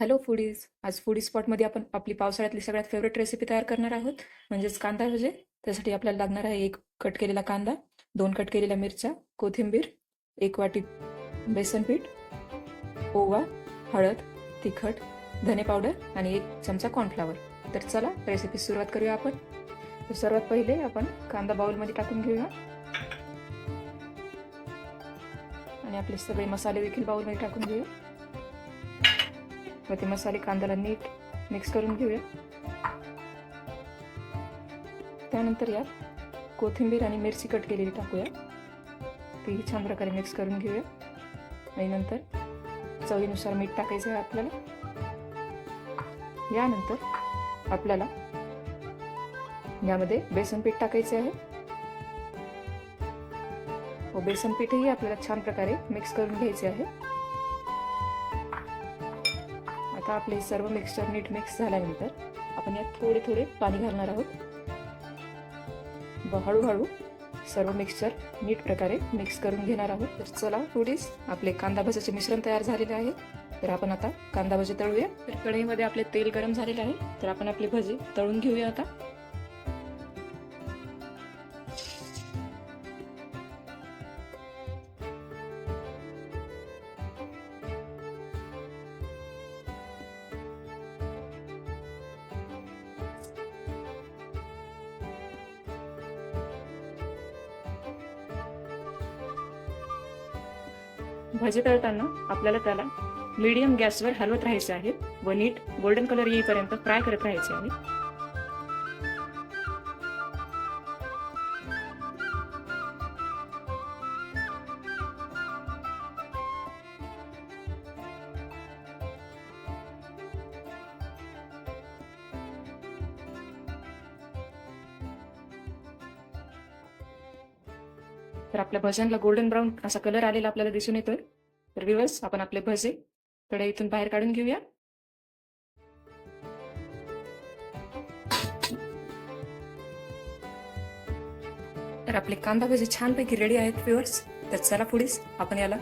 Hello foodies आज foodie स्पॉटमध्ये आपण आपली पावसाळ्यातली सगळ्यात फेवरेट रेसिपी तयार करणार आहोत. म्हणजेच कांदा भजे. त्यासाठी आपल्याला लागणार आहे एक कट केलेला कांदा दोन कट केलेल्या मिरच्या कोथिंबीर एक वाटी बेसन पीठ ओवा हळद तिखट धने पावडर आणि एक चमचा कॉर्नफ्लावर तर चला रेसिपी सुरुवात करूया आपण. तर सर्वात पहिले आपण कांदा बाउलमध्ये टाकून घेऊया. आणि आपले सगळे मसाले देखील बाउलमध्ये टाकून घेऊया. व ते मसाले कांद्याला नीट मिक्स करून घेऊया. त्यानंतर यात कोथिंबीर आणि मिरची कट केलेली टाकूया. तीही छान प्रकारे मिक्स करून घेऊया. आणि नंतर चवीनुसार मीठ टाकायचं आहे आपल्याला. यानंतर आपल्याला यामध्ये बेसन पीठ टाकायचे आहे. व बेसन पीठही आपल्याला छान प्रकारे मिक्स करून घ्यायचे आहे. आता आपले सर्व मिक्सचर नीट मिक्स झाल्यानंतर आपण यात थोडे थोडे पाणी घालणार आहोत. व हळूहळू सर्व मिक्सचर नीट प्रकारे मिक्स करून घेणार आहोत. तर चला थोडीच आपले कांदा भजाचे मिश्रण तयार झालेले आहे. तर आपण आता कांदा भजी तळूया. तर कढईमध्ये आपले तेल गरम झालेले आहे. तर आपण आपले भजे तळून घेऊया आता. भजे तळताना आपल्याला त्याला मीडियम गॅसवर हलवत राहायचे आहे. व नीट गोल्डन कलर येईपर्यंत फ्राय करत राहायचे आहे. तर आपल्या भजनला गोल्डन ब्राऊन असा कलर आलेला आपल्याला दिसून येतोय. तर विवस आपण आपले भजे कढईतून बाहेर काढून घेऊया. तर आपले कांदा भजे छानपैकी रेडी आहेत व्ह्युअर्स तर चला पुढेच आपण याला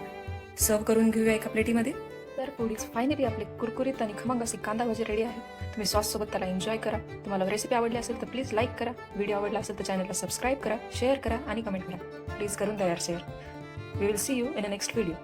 सर्व करून घेऊया एका प्लेटीमध्ये तर पुढीच फायनली आपले कुरकुरीत आणि खमंग असे कांदा भजे रेडी आहे तुम्ही सॉस सोबत त्याला एन्जॉय करा. तुम्हाला रेसिपी आवडली असेल तर प्लीज लाईक करा. व्हिडिओ आवडला असेल तर चॅनलला सबस्क्राईब करा शेअर करा आणि कमेंट करा. प्लीज करून तयार share we will see you in a next video